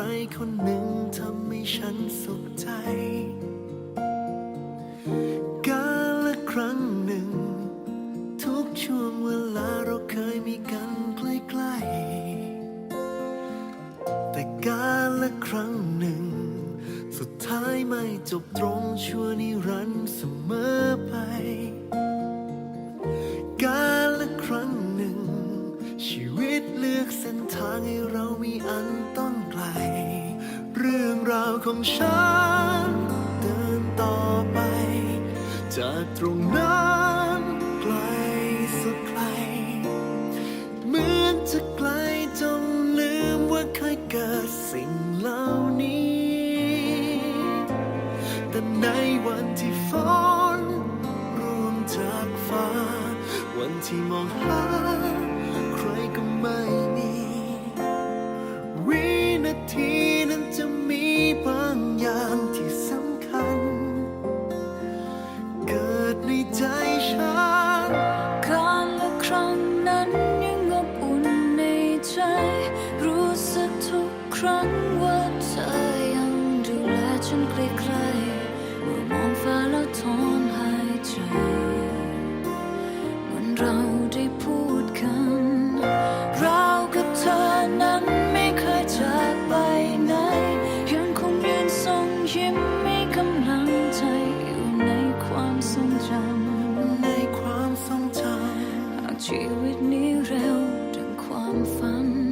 คนหนึ่งทำให้ฉันสุขใจ กาละครั้งหนึ่ง ทุกช่วงเวลาเราเคยมีกันใกล้ๆแต่กาละครั้งหนึ่ง สุดท้ายไม่จบตรงชั่วนิรันดร์เสมอไป กาละครั้งหนึ่ง ชีวิตเลือกเส้นทางให้เรามีอันต้อาวของฉัน เดินต่อไป จากตรงนั้นไกลสุดไกล เหมือนจะไกลจนลืมว่าเคยเกิดสิ่งเหล่านี้ แต่ในวันที่ฝนร่วงจากฟ้า วันที่มองหา รู้สึกทุกครั้งว่าเธอยังดูแลฉันใกล้ๆเมื่อมองฟ้าแล้วถอนหายใจเหมือนเราได้พูดกัน เรากับเธอนั้นไม่เคยจากไปไหนยังคงยืนทรงยิ้มมีกำลังใจอยู่ในความทรงจำในความทรงจหากชีวิตนี้เร็วดังความฝัน